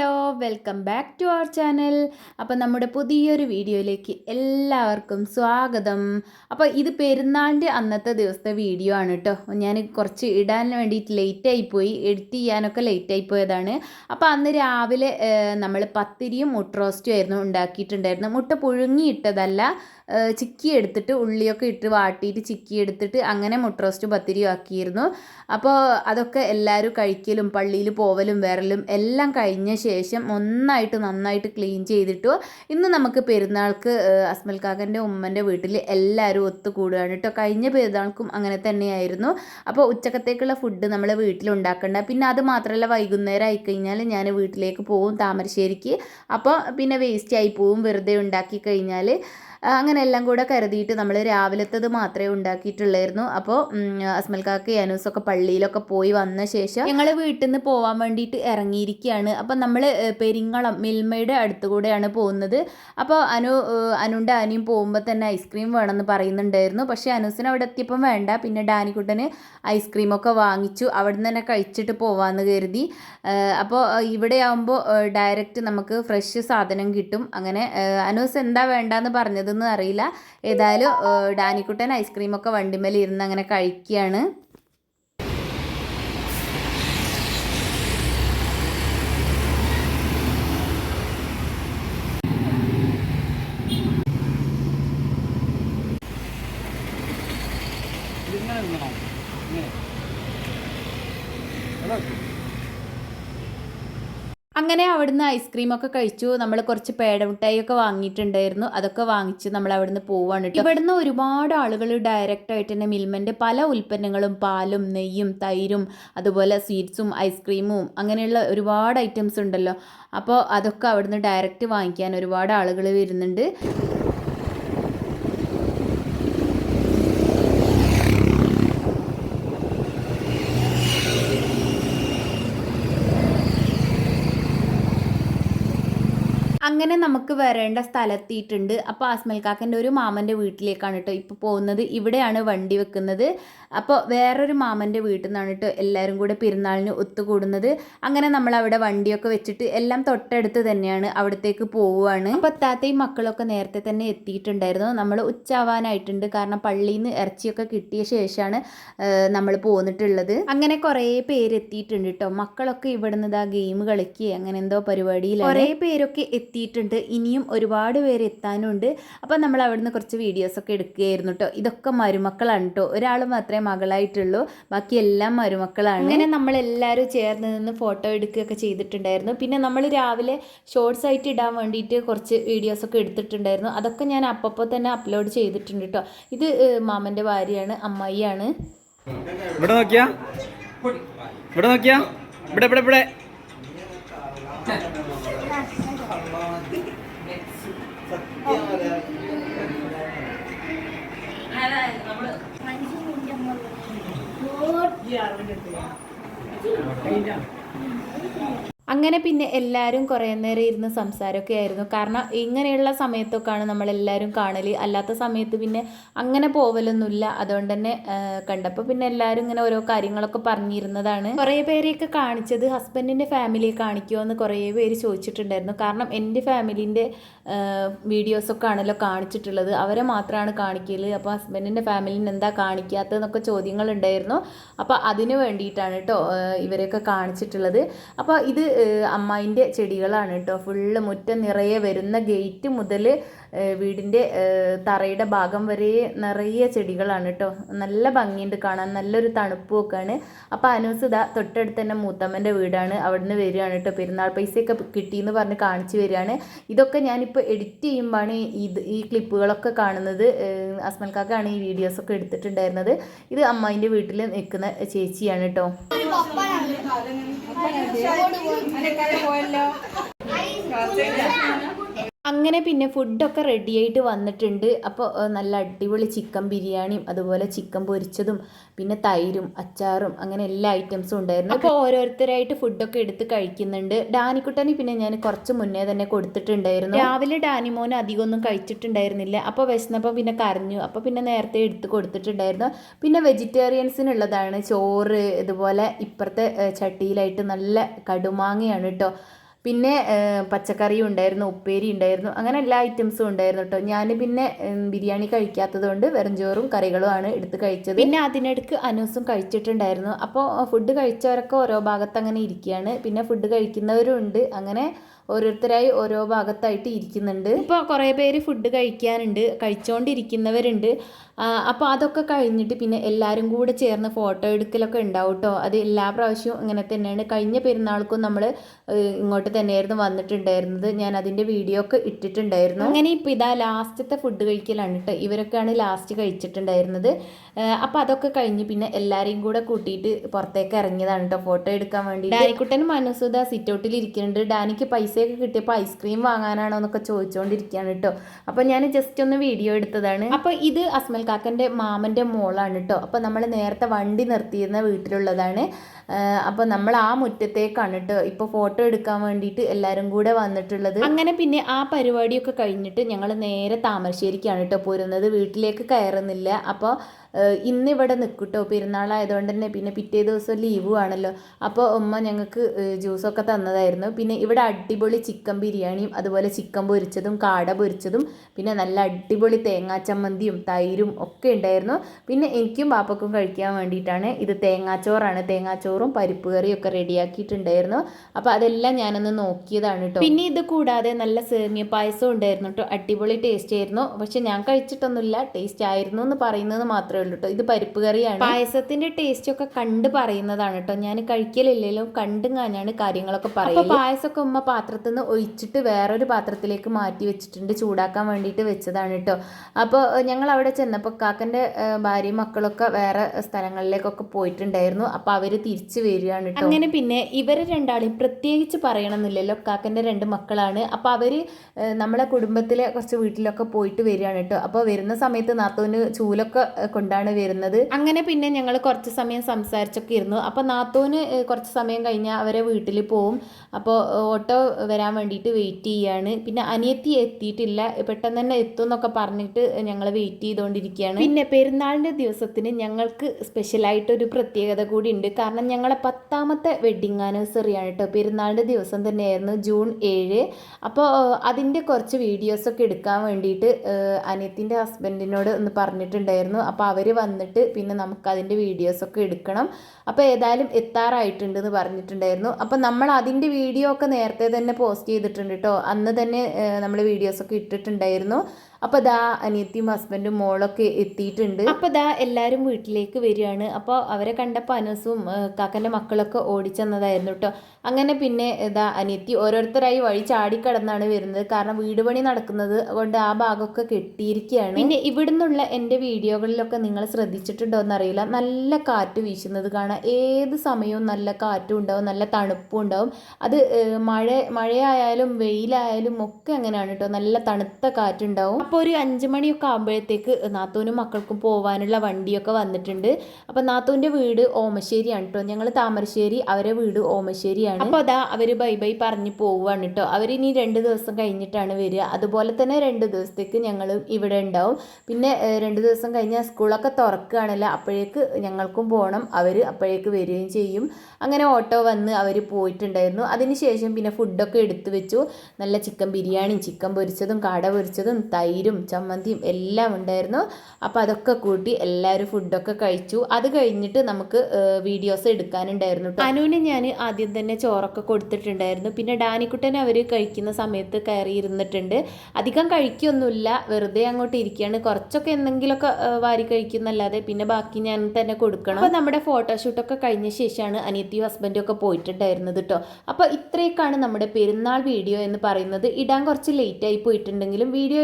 Hello welcome back to our channel. അപ്പോൾ നമ്മുടെ പുതിയൊരു വീഡിയോയിലേക്ക് എല്ലാവർക്കും സ്വാഗതം. അപ്പോൾ ഇത് പെരുന്നാളിന്റെ അന്നത്തെ ദിവസത്തെ വീഡിയോ ആണ് കേട്ടോ ഞാൻ കുറച്ച് ഇടാൻ വേണ്ടിയിട്ട് ലേറ്റായി പോയി എഡിറ്റ് ചെയ്യാനൊക്കെ ലേറ്റായി പോയതാണ്. അപ്പോൾ അന്ന് രാവിലെ നമ്മൾ പത്തിരിയും മുട്ട റോസ്റ്റും ആയിരുന്നു ഉണ്ടാക്കിയിട്ടുണ്ടായിരുന്നു മുട്ട പുഴുങ്ങിയിട്ടതല്ല ചിക്കി എടുത്തിട്ട് ഉള്ളിയൊക്കെ ഇട്ട് വാട്ടിയിട്ട് ചിക്കി എടുത്തിട്ട് അങ്ങനെ മുട്ട റോസ്റ്റ് പത്തിരിയും ആക്കിയിരുന്നു. അപ്പോൾ അതൊക്കെ എല്ലാവരും കഴിക്കലും പള്ളിയിൽ പോവലും വരലും എല്ലാം കഴിഞ്ഞ ശേഷം ഒന്നായിട്ട് നന്നായിട്ട് ക്ലീൻ ചെയ്തിട്ടു ഇന്ന് നമുക്ക് പെരുന്നാൾക്ക് അസ്മൽ കാക്കന്റെ ഉമ്മന്റെ വീട്ടിൽ എല്ലാവരും ഒത്തുകൂടുകയാണ് കേട്ടോ കഴിഞ്ഞ പെരുന്നാൾക്കും അങ്ങനെ തന്നെയായിരുന്നു. അപ്പോൾ ഉച്ചക്കത്തേക്കുള്ള ഫുഡ് നമ്മൾ വീട്ടിൽ ഉണ്ടാക്കണ്ട. പിന്നെ അത് മാത്രമല്ല വൈകുന്നേരം ആയിക്കഴിഞ്ഞാൽ ഞാൻ വീട്ടിലേക്ക് പോകും താമരശ്ശേരിക്ക്. അപ്പോൾ പിന്നെ വേസ്റ്റ് ആയി പോവും. വെറുതെ ഉണ്ടാക്കി കഴിഞ്ഞാൽ അങ്ങനെ എല്ലാം കൂടെ കരുതിയിട്ട് നമ്മൾ രാവിലത്തത് മാത്രമേ ഉണ്ടാക്കിയിട്ടുള്ളായിരുന്നു. അപ്പോൾ അസ്മൽ കാക്ക അനൂസൊക്കെ പള്ളിയിലൊക്കെ പോയി വന്ന ശേഷം ഞങ്ങൾ വീട്ടിൽ നിന്ന് പോകാൻ വേണ്ടിയിട്ട് ഇറങ്ങിയിരിക്കുകയാണ്. അപ്പം നമ്മൾ പെരിങ്ങളം മിൽമയുടെ അടുത്ത് കൂടെയാണ് പോകുന്നത്. അപ്പോൾ അനു അനുണ്ട് അനിയും പോകുമ്പോൾ തന്നെ ഐസ്ക്രീം വേണമെന്ന് പറയുന്നുണ്ടായിരുന്നു. പക്ഷേ അനൂസിന് അവിടെ എത്തിയപ്പം വേണ്ട. പിന്നെ ഡാനിക്കുട്ടന് ഐസ്ക്രീമൊക്കെ വാങ്ങിച്ചു. അവിടെ നിന്ന് തന്നെ കഴിച്ചിട്ട് പോവാമെന്ന് കരുതി. അപ്പോൾ ഇവിടെ ആകുമ്പോൾ ഡയറക്റ്റ് നമുക്ക് ഫ്രഷ് സാധനം കിട്ടും. അങ്ങനെ അനൂസ് എന്താ വേണ്ടാന്ന് പറഞ്ഞതെന്ന് അറിയില്ല. ഏതായാലും ഡാനിക്കുട്ടൻ ഐസ്ക്രീമൊക്കെ വണ്ടിമേൽ ഇരുന്ന് അങ്ങനെ കഴിക്കുകയാണ്. ഇതിങ്ങനെ you. അങ്ങനെ അവിടുന്ന് ഐസ്ക്രീമൊക്കെ കഴിച്ചു. നമ്മൾ കുറച്ച് പേടമിഠായി ഒക്കെ വാങ്ങിയിട്ടുണ്ടായിരുന്നു. അതൊക്കെ വാങ്ങിച്ച് നമ്മൾ അവിടുന്ന് പോവാണ് കേട്ടോ ഇവിടുന്ന് ഒരുപാട് ആളുകൾ ഡയറക്റ്റ് ആയിട്ട് തന്നെ മിൽമന്റെ പല ഉൽപ്പന്നങ്ങളും പാലും നെയ്യും തൈരും അതുപോലെ സ്വീറ്റ്സും ഐസ്ക്രീമും അങ്ങനെയുള്ള ഒരുപാട് ഐറ്റംസ് ഉണ്ടല്ലോ. അപ്പോൾ അതൊക്കെ അവിടുന്ന് ഡയറക്റ്റ് വാങ്ങിക്കാൻ ഒരുപാട് ആളുകൾ വരുന്നുണ്ട്. അങ്ങനെ നമുക്ക് വരേണ്ട സ്ഥലത്തിയിട്ടുണ്ട് അപ്പോൾ അസ്മൽ കാക്കന്റെ ഒരു മാമന്റെ വീട്ടിലേക്കാണ് കേട്ടോ ഇപ്പോൾ പോകുന്നത്. ഇവിടെയാണ് വണ്ടി വെക്കുന്നത്. അപ്പോൾ വേറൊരു മാമന്റെ വീട്ടിൽ നിന്നാണ് കേട്ടോ എല്ലാവരും കൂടെ പെരുന്നാളിന് ഒത്തുകൂടുന്നത്. അങ്ങനെ നമ്മൾ അവിടെ വണ്ടിയൊക്കെ വെച്ചിട്ട് എല്ലാം തൊട്ടടുത്ത് തന്നെയാണ് അവിടത്തേക്ക് പോവുകയാണ്. അപ്പോൾ താത്തയും മക്കളൊക്കെ നേരത്തെ തന്നെ എത്തിയിട്ടുണ്ടായിരുന്നു. നമ്മൾ ഉച്ചാവാനായിട്ടുണ്ട്. കാരണം പള്ളിയിൽ നിന്ന് ഇറച്ചിയൊക്കെ കിട്ടിയ ശേഷമാണ് നമ്മൾ പോന്നിട്ടുള്ളത്. അങ്ങനെ കുറേ പേര് എത്തിയിട്ടുണ്ട് കേട്ടോ മക്കളൊക്കെ ഇവിടുന്ന് ഇതാ ഗെയിം കളിക്കുക അങ്ങനെ എന്തോ പരിപാടിയിൽ കുറേ പേരൊക്കെ എത്തിയിട്ടുണ്ട്. ഇനിയും ഒരുപാട് പേര് എത്താനുണ്ട്. അപ്പോൾ നമ്മൾ അവിടുന്ന് കുറച്ച് വീഡിയോസൊക്കെ എടുക്കുകയായിരുന്നു കേട്ടോ ഇതൊക്കെ മരുമക്കളാണ് കേട്ടോ ഒരാൾ മാത്രമേ മകളായിട്ടുള്ളൂ. ബാക്കി എല്ലാം മരുമക്കളാണ്. അങ്ങനെ നമ്മളെല്ലാവരും ചേർന്ന് നിന്ന് ഫോട്ടോ എടുക്കുകയൊക്കെ ചെയ്തിട്ടുണ്ടായിരുന്നു. പിന്നെ നമ്മൾ രാവിലെ ഷോർട്സ് ആയിട്ട് ഇടാൻ വേണ്ടിയിട്ട് കുറച്ച് വീഡിയോസൊക്കെ എടുത്തിട്ടുണ്ടായിരുന്നു. അതൊക്കെ ഞാൻ അപ്പോൾ തന്നെ അപ്ലോഡ് ചെയ്തിട്ടുണ്ട് കേട്ടോ ഇത് മാമന്റെ ഭാര്യയാണ് അമ്മായിയാണ്. ഇവിടെ നോക്കിയാ? ഇവിടെ നോക്കിയാ? ഇവിടെ ഇവിടെ ഇവിടെ. ஆறு மணி எடுத்துக்கலாம் അങ്ങനെ പിന്നെ എല്ലാവരും കുറേ നേരം ഇരുന്ന് സംസാരമൊക്കെ ആയിരുന്നു. കാരണം ഇങ്ങനെയുള്ള സമയത്തൊക്കെയാണ് നമ്മളെല്ലാവരും കാണൽ അല്ലാത്ത സമയത്ത് പിന്നെ അങ്ങനെ പോവലൊന്നുമില്ല. അതുകൊണ്ട് തന്നെ കണ്ടപ്പോൾ പിന്നെ എല്ലാവരും ഇങ്ങനെ ഓരോ കാര്യങ്ങളൊക്കെ പറഞ്ഞിരുന്നതാണ്. കുറേ പേരെയൊക്കെ കാണിച്ചത് ഹസ്ബൻഡിന്റെ ഫാമിലിയെ കാണിക്കുമോ എന്ന് കുറേ പേര് ചോദിച്ചിട്ടുണ്ടായിരുന്നു. കാരണം എന്റെ ഫാമിലീന്റെ വീഡിയോസൊക്കെ ആണല്ലോ കാണിച്ചിട്ടുള്ളത്. അവരെ മാത്രമാണ് കാണിക്കൽ അപ്പോൾ ഹസ്ബൻഡിന്റെ ഫാമിലിന് എന്താ കാണിക്കാത്തതെന്നൊക്കെ ചോദ്യങ്ങൾ ഉണ്ടായിരുന്നു അപ്പോൾ അതിന് വേണ്ടിയിട്ടാണ് കേട്ടോ ഇവരെയൊക്കെ കാണിച്ചിട്ടുള്ളത്. അപ്പോൾ ഇത് അമ്മായിന്റെ ചെടികളാണ് കേട്ടോ. ഫുള്ള് മുറ്റം നിറയെ വരുന്ന ഗേറ്റ് മുതൽ വീടിന്റെ തറയുടെ ഭാഗം വരെ നിറയെ ചെടികളാണ് കേട്ടോ. നല്ല ഭംഗിയുണ്ട് കാണാൻ നല്ലൊരു തണുപ്പും ഒക്കെയാണ്. അപ്പോൾ അനൂസ് ഇതാ തൊട്ടടുത്ത് തന്നെ മൂത്തമ്മന്റെ വീടാണ്. അവിടുന്ന് വരികയാണ് കേട്ടോ. പെരുന്നാൾ പൈസയൊക്കെ കിട്ടിയെന്ന് പറഞ്ഞ് കാണിച്ചു വരികയാണ്. ഇതൊക്കെ ഞാനിപ്പോൾ എഡിറ്റ് ചെയ്യുമ്പോഴാണ് ഇത് ഈ ക്ലിപ്പുകളൊക്കെ കാണുന്നത്. അസ്മൽ കാക്കാണ് ഈ വീഡിയോസൊക്കെ എടുത്തിട്ടുണ്ടായിരുന്നത്. ഇത് അമ്മായിന്റെ വീട്ടിൽ നിൽക്കുന്ന ചേച്ചിയാണ് കേട്ടോ. അങ്ങനെയൊക്കെ പോയല്ലോ. അങ്ങനെ പിന്നെ ഫുഡൊക്കെ റെഡി ആയിട്ട് വന്നിട്ടുണ്ട്. അപ്പോൾ നല്ല അടിപൊളി ചിക്കൻ ബിരിയാണിയും അതുപോലെ ചിക്കൻ പൊരിച്ചതും പിന്നെ തൈരും അച്ചാറും അങ്ങനെ എല്ലാ ഐറ്റംസും ഉണ്ടായിരുന്നു. അപ്പോൾ ഓരോരുത്തരായിട്ട് ഫുഡൊക്കെ എടുത്ത് കഴിക്കുന്നുണ്ട്. ഡാനിക്കുട്ടന് പിന്നെ ഞാൻ കുറച്ച് മുന്നേ തന്നെ കൊടുത്തിട്ടുണ്ടായിരുന്നു. രാവിലെ ഡാനിമോന് അധികമൊന്നും കഴിച്ചിട്ടുണ്ടായിരുന്നില്ല. അപ്പോൾ വിശന്നപ്പോൾ പിന്നെ കരഞ്ഞു. അപ്പോൾ പിന്നെ നേരത്തെ എടുത്ത് കൊടുത്തിട്ടുണ്ടായിരുന്നു. പിന്നെ വെജിറ്റേറിയൻസിനുള്ളതാണ്. ചോറ് ഇതുപോലെ ഇപ്പുറത്തെ ചട്ടിയിലായിട്ട് നല്ല കടുമാങ്ങയാണ് കേട്ടോ പിന്നെ പച്ചക്കറി ഉണ്ടായിരുന്നു ഉപ്പേരി ഉണ്ടായിരുന്നു അങ്ങനെ എല്ലാ ഐറ്റംസും ഉണ്ടായിരുന്നു കേട്ടോ ഞാൻ പിന്നെ ബിരിയാണി കഴിക്കാത്തത് കൊണ്ട് വെറും ചോറും കറികളുമാണ് എടുത്ത് കഴിച്ചത്. പിന്നെ അതിനിടയ്ക്ക് അനൂസും കഴിച്ചിട്ടുണ്ടായിരുന്നു. അപ്പോൾ ഫുഡ് കഴിച്ചവരൊക്കെ ഓരോ ഭാഗത്ത് അങ്ങനെ ഇരിക്കുകയാണ് പിന്നെ ഫുഡ് കഴിക്കുന്നവരും ഉണ്ട്. അങ്ങനെ ഓരോരുത്തരായി ഓരോ ഭാഗത്തായിട്ട് ഇരിക്കുന്നുണ്ട്. ഇപ്പോൾ കുറേ പേര് ഫുഡ് കഴിക്കാനുണ്ട് കഴിച്ചുകൊണ്ടിരിക്കുന്നവരുണ്ട് അപ്പോൾ അതൊക്കെ കഴിഞ്ഞിട്ട് പിന്നെ എല്ലാവരും കൂടെ ചേർന്ന് ഫോട്ടോ എടുക്കലൊക്കെ ഉണ്ടാവും കേട്ടോ അത് എല്ലാ പ്രാവശ്യവും ഇങ്ങനെ തന്നെയാണ്. കഴിഞ്ഞ പെരുന്നാൾക്കും നമ്മൾ ഇങ്ങോട്ട് തന്നെയായിരുന്നു വന്നിട്ടുണ്ടായിരുന്നത്. ഞാൻ അതിന്റെ വീഡിയോ ഒക്കെ ഇട്ടിട്ടുണ്ടായിരുന്നു. അങ്ങനെ ഇപ്പോൾ ഇതാ ലാസ്റ്റത്തെ ഫുഡ് കഴിക്കലാണ് കേട്ടോ ഇവരൊക്കെയാണ് ലാസ്റ്റ് കഴിച്ചിട്ടുണ്ടായിരുന്നത്. അപ്പോൾ അതൊക്കെ കഴിഞ്ഞ് പിന്നെ എല്ലാവരെയും കൂടെ കൂട്ടിയിട്ട് പുറത്തേക്ക് ഇറങ്ങിയതാണ് കേട്ടോ ഫോട്ടോ എടുക്കാൻ വേണ്ടി ഡാനിക്കുട്ടനും മനസ്സുദ സിറ്റ് ഔട്ടിൽ ഇരിക്കുന്നുണ്ട്. ഡാനിക്ക് പൈസയൊക്കെ കിട്ടിയപ്പോൾ ഐസ്ക്രീം വാങ്ങാനാണോ എന്നൊക്കെ ചോദിച്ചുകൊണ്ടിരിക്കുകയാണ് കേട്ടോ അപ്പോൾ ഞാൻ ജസ്റ്റ് ഒന്ന് വീഡിയോ എടുത്തതാണ്. അപ്പോൾ ഇത് അസ്മൽ കാക്കന്റെ മാമന്റെ മോളാണ് കേട്ടോ അപ്പോൾ നമ്മൾ നേരത്തെ വണ്ടി നിർത്തിയിരുന്ന വീട്ടിലുള്ളതാണ്. അപ്പോൾ നമ്മൾ ആ മുറ്റത്തേക്കാണ് കേട്ടോ ഇപ്പോൾ ഫോട്ടോ എടുക്കാൻ വേണ്ടിയിട്ട് എല്ലാവരും കൂടെ വന്നിട്ടുള്ളത്. അങ്ങനെ പിന്നെ ആ പരിപാടിയൊക്കെ കഴിഞ്ഞിട്ട് ഞങ്ങൾ നേരെ താമരശ്ശേരിക്കാണ് കേട്ടോ പോരുന്നത്. വീട്ടിലേക്ക് കയറുന്നില്ല. അപ്പോൾ ഇന്ന് ഇവിടെ നിൽക്കൂട്ടോ പെരുന്നാളായതുകൊണ്ട് തന്നെ പിന്നെ പിറ്റേ ദിവസം ലീവും ആണല്ലോ. അപ്പോൾ ഉമ്മ ഞങ്ങൾക്ക് ജ്യൂസൊക്കെ തന്നതായിരുന്നു. പിന്നെ ഇവിടെ അടിപൊളി ചിക്കൻ ബിരിയാണിയും അതുപോലെ ചിക്കൻ പൊരിച്ചതും കാട പൊരിച്ചതും പിന്നെ നല്ല അടിപൊളി തേങ്ങാ ചമ്മന്തിയും തൈരും ഒക്കെ ഉണ്ടായിരുന്നു. പിന്നെ എനിക്കും പാപ്പക്കും കഴിക്കാൻ വേണ്ടിയിട്ടാണ് ഇത് തേങ്ങാച്ചോറാണ്. തേങ്ങാച്ചോറും പരിപ്പ് കറിയും ഒക്കെ റെഡിയാക്കിയിട്ടുണ്ടായിരുന്നു. അപ്പോൾ അതെല്ലാം ഞാനൊന്ന് നോക്കിയതാണ് കേട്ടോ പിന്നെ ഇത് കൂടാതെ നല്ല സേമിയ പായസം ഉണ്ടായിരുന്നു കേട്ടോ അടിപൊളി ടേസ്റ്റ് ആയിരുന്നു. പക്ഷെ ഞാൻ കഴിച്ചിട്ടൊന്നുമില്ല. ടേസ്റ്റ് ആയിരുന്നു എന്ന് പറയുന്നത് മാത്രമേ ഉള്ളൂ കേട്ടോ ഇത് പരിപ്പ് കറിയാണ്. പായസത്തിന്റെ ടേസ്റ്റ് ഒക്കെ കണ്ട് പറയുന്നതാണ് കേട്ടോ ഞാൻ കഴിക്കലില്ലല്ലോ കണ്ടും കാഞ്ഞാണ് കാര്യങ്ങളൊക്കെ പറയുന്നത് പായസമൊക്കെ ഉമ്മ പാത്രത്തിൽ നിന്ന് ഒഴിച്ചിട്ട് വേറൊരു പാത്രത്തിലേക്ക് മാറ്റി വെച്ചിട്ടുണ്ട്. ചൂടാക്കാൻ വേണ്ടിയിട്ട് വെച്ചതാണ് കേട്ടോ അപ്പോൾ ഞങ്ങൾ അവിടെ ചെന്നപ്പോൾ കാക്കന്റെ ഭാര്യയും മക്കളൊക്കെ വേറെ സ്ഥലങ്ങളിലേക്കൊക്കെ പോയിട്ടുണ്ടായിരുന്നു. അപ്പോൾ അവർ തിരിച്ചു വരികയാണ് കേട്ടോ അങ്ങനെ പിന്നെ ഇവരെ രണ്ടാളെയും പ്രത്യേകിച്ച് പറയണമെന്നില്ലല്ലോ കാക്കന്റെ രണ്ട് മക്കളാണ്. അപ്പോൾ അവർ നമ്മളെ കുടുംബത്തിലെ കുറച്ച് വീട്ടിലൊക്കെ പോയിട്ട് വരികയാണ് കേട്ടോ അപ്പോൾ വരുന്ന സമയത്ത് നാത്തൂന് ചൂലൊക്കെ ഏഹ്, കൊണ്ടാണ് വരുന്നത്. അങ്ങനെ പിന്നെ ഞങ്ങൾ കുറച്ച് സമയം സംസാരിച്ചൊക്കെ ഇരുന്നു. അപ്പോൾ നാത്തൂന് കുറച്ച് സമയം കഴിഞ്ഞാൽ അവരെ വീട്ടിൽ പോവും. അപ്പോൾ ഓട്ടോ വരാൻ വേണ്ടിയിട്ട് വെയിറ്റ് ചെയ്യാണ്. പിന്നെ അനിയത്തി എത്തിയിട്ടില്ല. പെട്ടെന്ന് തന്നെ എത്തും എന്നൊക്കെ പറഞ്ഞിട്ട് ഞങ്ങൾ വെയിറ്റ് ചെയ്തുകൊണ്ടിരിക്കുകയാണ് പിന്നെ പെരുന്നാളിന്റെ ദിവസത്തിന് ഞങ്ങൾക്ക് സ്പെഷ്യലായിട്ടൊരു പ്രത്യേകത കൂടി ഉണ്ട്. കാരണം ഞങ്ങളെ പത്താമത്തെ വെഡിങ് ആനിവേഴ്സറി ആണ് കേട്ടോ പെരുന്നാളിന്റെ ദിവസം തന്നെയായിരുന്നു ജൂൺ ഏഴ്. അപ്പോൾ അതിന്റെ കുറച്ച് വീഡിയോസൊക്കെ എടുക്കാൻ വേണ്ടിയിട്ട് അനിയത്തിന്റെ ഹസ്ബൻഡിനോട് ഒന്ന് പറഞ്ഞിട്ടുണ്ടായിരുന്നു. അപ്പോൾ അവർ വന്നിട്ട് പിന്നെ നമുക്ക് അതിന്റെ വീഡിയോസൊക്കെ എടുക്കണം. അപ്പോൾ ഏതായാലും എത്താറായിട്ടുണ്ട് എന്ന് പറഞ്ഞിട്ടുണ്ടായിരുന്നു. അപ്പോൾ നമ്മൾ അതിന്റെ വീഡിയോ ഒക്കെ നേരത്തെ തന്നെ പോസ്റ്റ് ചെയ്തിട്ടുണ്ട് കേട്ടോ അന്ന് തന്നെ നമ്മൾ വീഡിയോസൊക്കെ ഇട്ടിട്ടുണ്ടായിരുന്നു. അപ്പോൾ ദാ അനിയത്തിയും ഹസ്ബൻഡും മോളൊക്കെ എത്തിയിട്ടുണ്ട്. അപ്പോൾ ദാ എല്ലാരും വീട്ടിലേക്ക് വരികയാണ്. അപ്പോൾ അവരെ കണ്ടപ്പോൾ അനസും കാക്കന്റെ മക്കളൊക്കെ ഓടിച്ചെന്നതായിരുന്നു കേട്ടോ അങ്ങനെ പിന്നെ ഇതാ അനിയത്തി ഓരോരുത്തരായി വഴി ചാടിക്കടന്നാണ് വരുന്നത്. കാരണം വീട് പണി നടക്കുന്നത് കൊണ്ട് ആ ഭാഗമൊക്കെ കെട്ടിയിരിക്കുകയാണ്. പിന്നെ ഇവിടുന്നുള്ള എന്റെ വീഡിയോകളിലൊക്കെ നിങ്ങൾ ശ്രദ്ധിച്ചിട്ടുണ്ടോ എന്നറിയില്ല. നല്ല കാറ്റ് വീശുന്നത് കാണാം. ഏത് സമയവും നല്ല കാറ്റും ഉണ്ടാവും നല്ല തണുപ്പും ഉണ്ടാവും. അത് മഴ മഴയായാലും വെയിലായാലും ഒക്കെ അങ്ങനെയാണ് കേട്ടോ നല്ല തണുത്ത കാറ്റുണ്ടാവും. അപ്പോൾ ഒരു അഞ്ച് മണിയൊക്കെ ആകുമ്പോഴത്തേക്ക് നാത്തൂനും മക്കൾക്കും പോകാനുള്ള വണ്ടിയൊക്കെ വന്നിട്ടുണ്ട്. അപ്പോൾ നാത്തൂന്റെ വീട് ഓമശ്ശേരിയാണ് കേട്ടോ. ഞങ്ങൾ താമരശ്ശേരി അവരെ വീട് ഓമശ്ശേരിയാണ്. അപ്പോൾ അതാ അവർ ബൈ ബൈ പറഞ്ഞ് പോവുകയാണ് കേട്ടോ. അവരിനി രണ്ട് ദിവസം കഴിഞ്ഞിട്ടാണ് വരിക. അതുപോലെ തന്നെ രണ്ട് ദിവസത്തേക്ക് ഞങ്ങൾ ഇവിടെ ഉണ്ടാവും. പിന്നെ രണ്ട് ദിവസം കഴിഞ്ഞാൽ സ്കൂളൊക്കെ തുറക്കുകയാണല്ലോ അപ്പോഴേക്ക് ഞങ്ങൾക്കും പോകണം. അവർ അപ്പോഴേക്ക് വരികയും ചെയ്യും. അങ്ങനെ ഓട്ടോ വന്ന് അവർ പോയിട്ടുണ്ടായിരുന്നു. അതിനുശേഷം പിന്നെ ഫുഡൊക്കെ എടുത്തു വെച്ചു. നല്ല ചിക്കൻ ബിരിയാണിയും ചിക്കൻ പൊരിച്ചതും കാട പൊരിച്ചതും തൈരും ചമ്മന്തിയും എല്ലാം ഉണ്ടായിരുന്നു. അപ്പോൾ അതൊക്കെ കൂട്ടി എല്ലാവരും ഫുഡൊക്കെ കഴിച്ചു. അത് കഴിഞ്ഞിട്ട് നമുക്ക് വീഡിയോസ് എടുക്കാനുണ്ടായിരുന്നു അനുവിന് ഞാൻ ആദ്യം തന്നെ ചോറൊക്കെ കൊടുത്തിട്ടുണ്ടായിരുന്നു. പിന്നെ ഡാനിക്കുട്ടൻ അവർ കഴിക്കുന്ന സമയത്ത് കയറി ഇരുന്നിട്ടുണ്ട്. അധികം കഴിക്കൊന്നുമില്ല. വെറുതെ അങ്ങോട്ട് ഇരിക്കുകയാണ്. കുറച്ചൊക്കെ എന്തെങ്കിലുമൊക്കെ വാരി കഴിക്കുന്നല്ലാതെ പിന്നെ ബാക്കി ഞാൻ തന്നെ കൊടുക്കണം. അപ്പോൾ നമ്മുടെ ഫോട്ടോഷൂട്ടൊക്കെ കഴിഞ്ഞ ശേഷമാണ് അനിയത്തിയും ഹസ്ബൻഡും ഒക്കെ പോയിട്ടുണ്ടായിരുന്നത് കേട്ടോ അപ്പോൾ ഇത്രയൊക്കെയാണ് നമ്മുടെ പെരുന്നാൾ വീഡിയോ എന്ന് പറയുന്നത്. ഇടാൻ കുറച്ച് ലേറ്റായി പോയിട്ടുണ്ടെങ്കിലും വീഡിയോ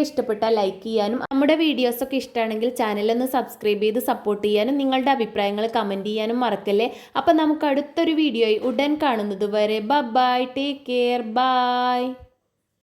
ഇഷ്ടപ്പെട്ടാൽ ലൈക്ക് ചെയ്യാനും നമ്മുടെ വീഡിയോസ് ഒക്കെ ഇഷ്ടമാണെങ്കിൽ ചാനലൊന്ന് സബ്സ്ക്രൈബ് ചെയ്ത് സപ്പോർട്ട് ചെയ്യാനും നിങ്ങളുടെ അഭിപ്രായങ്ങൾ കമന്റ് ചെയ്യാനും മറക്കല്ലേ? അപ്പം നമുക്ക് അടുത്തൊരു വീഡിയോയിൽ ഉടൻ കാണുന്നത് വരെ. Bye take care bye